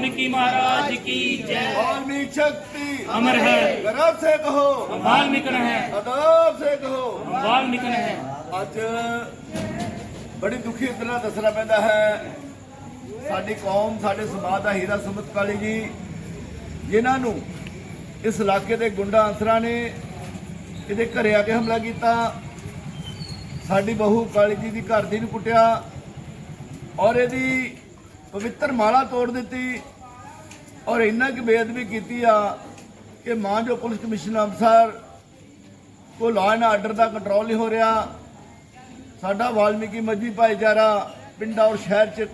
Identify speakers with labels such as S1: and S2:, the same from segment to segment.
S1: वाल्मीकि महाराज की जय वाल्मीकि शक्ति अमर है
S2: गर्व से कहो
S1: वाल्मीकि है
S2: अदब से कहो
S1: वाल्मीकि है
S2: ਅੱਜ ਬੜੀ ਦੁਖੀ ਇਤਨਾ ਦੱਸਣਾ ਪੈਂਦਾ ਹੈ। ਸਾਡੀ ਕੌਮ ਸਾਡੇ ਸਮਾਜ ਦਾ ਹੀਰਾ ਸਮਤ ਕਾਲੀ ਜੀ ਜਿਨ੍ਹਾਂ ਨੂੰ ਇਸ ਇਲਾਕੇ ਦੇ ਗੁੰਡਾ ਅੰਸਰਾਂ ਨੇ ਇਹਦੇ ਘਰੇ ਆ ਕੇ ਹਮਲਾ ਕੀਤਾ। ਸਾਡੀ ਬਹੂ ਕਾਲੀ ਜੀ ਦੀ ਘਰ ਦੀ ਨੂੰ ਕੁੱਟਿਆ ਔਰ ਇਹਦੀ ਪਵਿੱਤਰ ਮਾਲਾ ਤੋੜ ਦਿੱਤੀ ਔਰ ਇੰਨਾ ਕਿ ਬੇਅਦਬੀ ਕੀਤੀ ਆ ਕਿ ਮਾਂ ਜੋ ਪੁਲਿਸ ਕਮਿਸ਼ਨ ਅਫਸਰ ਕੋ ਲਾਅ ਐਂਡ ਆਰਡਰ ਦਾ ਕੰਟਰੋਲ ਨਹੀਂ ਹੋ ਰਿਹਾ, ਸਾਡਾ ਵਾਲਮੀਕੀ ਮੱਝੀ ਭਾਈਚਾਰਾ ਪਿੰਡਾਂ ਔਰ ਸ਼ਹਿਰ 'ਚ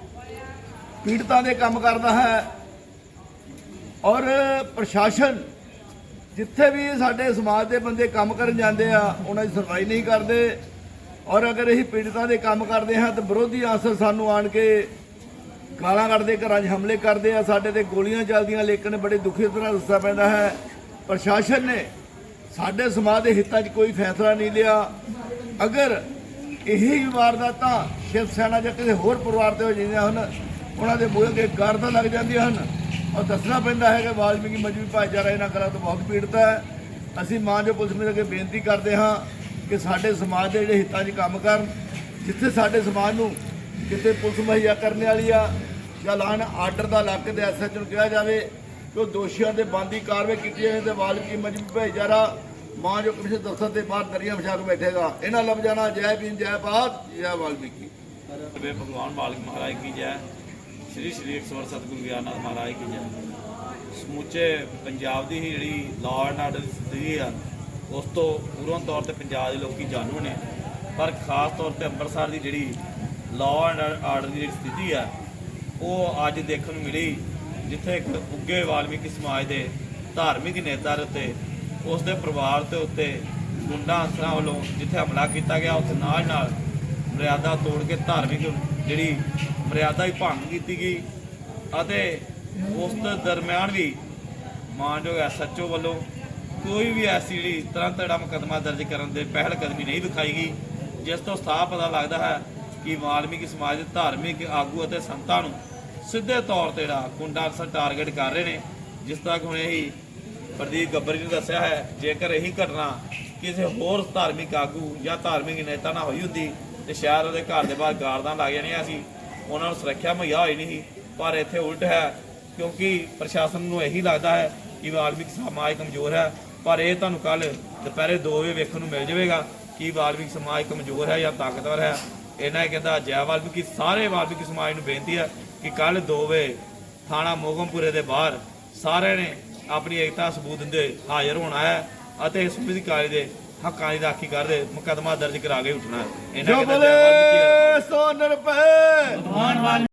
S2: ਪੀੜਤਾਂ ਦੇ ਕੰਮ ਕਰਦਾ ਹੈ ਔਰ ਪ੍ਰਸ਼ਾਸਨ ਜਿੱਥੇ ਵੀ ਸਾਡੇ ਸਮਾਜ ਦੇ ਬੰਦੇ ਕੰਮ ਕਰਨ ਜਾਂਦੇ ਆ, ਉਹਨਾਂ ਦੀ ਸੁਣਵਾਈ ਨਹੀਂ ਕਰਦੇ ਔਰ ਅਗਰ ਅਸੀਂ ਪੀੜਤਾਂ ਦੇ ਕੰਮ ਕਰਦੇ ਹਾਂ ਤਾਂ ਵਿਰੋਧੀ ਆਂਸਰ ਸਾਨੂੰ ਆਣ ਕੇ ਗਾਲਾਂ ਕੱਢਦੇ, ਘਰਾਂ 'ਚ ਹਮਲੇ ਕਰਦੇ ਆ, ਸਾਡੇ ਤੇ ਗੋਲੀਆਂ ਚੱਲਦੀਆਂ, ਲੇਕਿਨ ਬੜੇ ਦੁਖੀ ਤਰ੍ਹਾਂ ਦੱਸਣਾ ਪੈਂਦਾ ਹੈ। ਪ੍ਰਸ਼ਾਸਨ ਨੇ ਸਾਡੇ ਸਮਾਜ ਦੇ ਹਿੱਤਾਂ 'ਚ ਕੋਈ ਫੈਸਲਾ ਨਹੀਂ ਲਿਆ। ਅਗਰ ਇਹੀ ਵਾਰਦਾਤਾਂ ਸ਼ਿਵ ਸੈਨਾ ਜਾਂ ਕਿਸੇ ਹੋਰ ਪਰਿਵਾਰ ਤੇ ਹੋ ਜਾਂਦੀਆਂ ਹਨ, ਉਹਨਾਂ ਦੇ ਮੂਹਰੇ ਦੇ ਗਾਰਦਾਂ ਲੱਗ ਜਾਂਦੀਆਂ ਹਨ। ਔਰ ਦੱਸਣਾ ਪੈਂਦਾ ਹੈ ਕਿ ਵਾਲਮੀਕੀ ਮਜਬੀ ਭਾਈਚਾਰਾ ਇਹਨਾਂ ਗੱਲਾਂ ਤੋਂ ਬਹੁਤ ਪੀੜਤ ਹੈ। ਅਸੀਂ ਮਾਂ ਜੋ ਪੁਲਿਸ ਨੂੰ ਅੱਗੇ ਬੇਨਤੀ ਕਰਦੇ ਹਾਂ ਕਿ ਸਾਡੇ ਸਮਾਜ ਦੇ ਜਿਹੜੇ ਹਿੱਤਾਂ 'ਚ ਕੰਮ ਕਰਨ, ਜਿੱਥੇ ਸਾਡੇ ਸਮਾਜ ਨੂੰ ਕਿਤੇ ਪੁਲਿਸ ਮੁਹੱਈਆ ਕਰਨ ਵਾਲੀ ਆ ਜਾਂ ਲਾਣ ਆਰਡਰ ਦਾ ਇਲਾਕੇ ਦੇ ਐਸਐਚ ਨੂੰ ਕਿਹਾ ਜਾਵੇ ਕਿ ਉਹ ਦੋਸ਼ੀਆਂ ਦੇ ਬੰਦੀ ਕਾਰਵਾਈ ਕੀਤੀ ਜਾਵੇ ਤੇ ਵਾਲਮੀਕੀ ਮਜਬੀ ਭਾਈਚਾਰਾ ਮਾਂ ਜੋ ਕਮਿਸ਼ਨ ਦਫ਼ਤਰ ਦੇ ਬਾਹਰ ਦਰੀਆਂ ਵਿਛਾ ਕੇ ਬੈਠੇਗਾ। ਇਹਨਾਂ ਲੱਭ ਜਾਣਾ, ਜੈ ਭੀਮ, ਜੈ ਭਾਰਤ, ਜੈ ਵਾਲਮੀਕੀ।
S3: ਵੇ ਭਗਵਾਨ ਮਾਲਕ ਮਹਾਰਾਜ ਕੀ ਜੈ। ਸ੍ਰੀ ਸ੍ਰੀ 108 ਸਤਿਗੁਰੂ ਗਿਆਨਨਾਥ ਮਹਾਰਾਜ ਕੀ ਜੈ। ਸਮੁੱਚੇ ਪੰਜਾਬ ਦੀ ਹੀ ਜਿਹੜੀ ਲਾਅ ਐਂਡ ਆਰਡਰ ਸਥਿਤੀ ਆ, ਉਸ ਤੋਂ ਪੂਰਨ ਤੌਰ ਤੇ ਪੰਜਾਬ ਦੇ ਲੋਕੀ ਜਾਣੂ ਨੇ। ਪਰ ਖਾਸ ਤੌਰ ਤੇ ਅੰਮ੍ਰਿਤਸਰ ਦੀ ਜਿਹੜੀ ਲਾਅ ਐਂਡ ਆਰਡਰ ਦੀ ਜਿਹੜੀ ਸਥਿਤੀ ਆ, ਉਹ ਅੱਜ ਦੇਖਣ ਨੂੰ ਮਿਲੀ, ਜਿੱਥੇ ਇੱਕ ਉੱਗੇ ਵਾਲਮੀਕੀ ਸਮਾਜ ਦੇ ਧਾਰਮਿਕ ਨੇਤਾ ਦੇ ਉੱਤੇ ਉਸ ਦੇ ਪਰਿਵਾਰ ਦੇ ਉੱਤੇ ਗੁੰਡਾ ਅਨਸਰਾਂ ਵੱਲੋਂ ਜਿੱਥੇ ਹਮਲਾ ਕੀਤਾ ਗਿਆ, ਉੱਥੇ ਨਾਲ ਨਾਲ ਮਰਿਆਦਾ ਤੋੜ ਕੇ ਧਾਰਮਿਕ ਜਿਹੜੀ ਮਰਿਆਦਾ ਹੀ ਭੰਗ ਕੀਤੀ ਗਈ ਅਤੇ ਉਸ ਦਰਮਿਆਨ ਵੀ ਮਾਨਯੋਗ ਐਸਐਚਓ ਵੱਲੋਂ ਕੋਈ ਵੀ ਐਸੀ ਜਿਹੜੀ ਤੁਰੰਤ ਜਿਹੜਾ ਮੁਕੱਦਮਾ ਦਰਜ ਕਰਨ ਦੇ ਪਹਿਲ ਕਦਮੀ ਨਹੀਂ ਦਿਖਾਈ ਗਈ, ਜਿਸ ਤੋਂ ਸਾਫ਼ ਪਤਾ ਲੱਗਦਾ ਹੈ ਕਿ ਵਾਲਮੀਕ ਸਮਾਜ ਦੇ ਧਾਰਮਿਕ ਆਗੂ ਅਤੇ ਸੰਤਾਂ ਨੂੰ ਸਿੱਧੇ ਤੌਰ ਤੇ ਜਿਹੜਾ ਗੁੰਡਾ ਅਫਸਰ ਟਾਰਗੇਟ ਕਰ ਰਹੇ ਨੇ, ਜਿਸ ਤਰ੍ਹਾਂ ਕਿ ਹੁਣ ਇਹੀ ਪ੍ਰਦੀਪ ਗੱਬਰ ਜੀ ਨੇ ਦੱਸਿਆ ਹੈ, ਜੇਕਰ ਇਹੀ ਘਟਨਾ ਕਿਸੇ ਹੋਰ ਧਾਰਮਿਕ ਆਗੂ ਜਾਂ ਧਾਰਮਿਕ ਨੇਤਾ ਨਾਲ ਹੋਈ ਹੁੰਦੀ ਤੇ ਸ਼ਾਇਦ ਉਹਦੇ ਘਰ ਦੇ ਬਾਹਰ ਗਾਰਦਾਂ ਲੱਗ ਜਾਣੀਆਂ ਸੀ, ਉਹਨਾਂ ਨੂੰ ਸੁਰੱਖਿਆ ਮੁਹੱਈਆ ਹੋਈ ਨਹੀਂ ਸੀ। ਪਰ ਇੱਥੇ ਉਲਟ ਹੈ, ਕਿਉਂਕਿ ਪ੍ਰਸ਼ਾਸਨ ਨੂੰ ਇਹੀ ਲੱਗਦਾ ਹੈ ਕਿ ਵਾਲਮੀਕ ਸਮਾਜ ਕਮਜ਼ੋਰ ਹੈ ਪਰ ਇਹ ਤੁਹਾਨੂੰ ਕੱਲ ਦੁਪਹਿਰੇ 2 ਵਜੇ ਵੇਖਣ ਨੂੰ ਮਿਲ ਜਾਵੇਗਾ ਕਿ ਵਾਲਮੀਕ ਸਮਾਜ ਕਮਜ਼ੋਰ ਹੈ ਜਾਂ ਤਾਕਤਵਰ ਹੈ ਇਹਨਾਂ ਇਹ ਕਹਿੰਦਾ ਜੈ ਵਾਲਮੀਕੀ ਸਾਰੇ ਵਾਲਮੀਕੀ ਸਮਾਜ ਨੂੰ ਬੇਨਤੀ ਹੈ ਕਿ ਕੱਲ 2 ਵਜੇ ਥਾਣਾ ਮੋਗਮਪੁਰੇ ਦੇ ਬਾਹਰ ਸਾਰਿਆਂ ਨੇ ਆਪਣੀ ਏਕਤਾ ਸਬੂਤ ਦਿੰਦੇ ਹਾਜ਼ਰ ਹੋਣਾ ਹੈ ਅਤੇ ਇਸ ਵਿਧੀ ਕਾਲੇ ਦੇ ਹੱਕਾਂ ਦੀ ਰਾਖੀ ਕਰਦੇ ਮੁਕਦਮਾ ਦਰਜ ਕਰਾ ਕੇ ਉੱਠਣਾ ਹੈ। ਇਹਨਾਂ ਕਹਿੰਦਾ ਜੈ ਵਾਲਮੀਕੀ
S2: ਸੋ
S1: ਨਿਰਭੈ।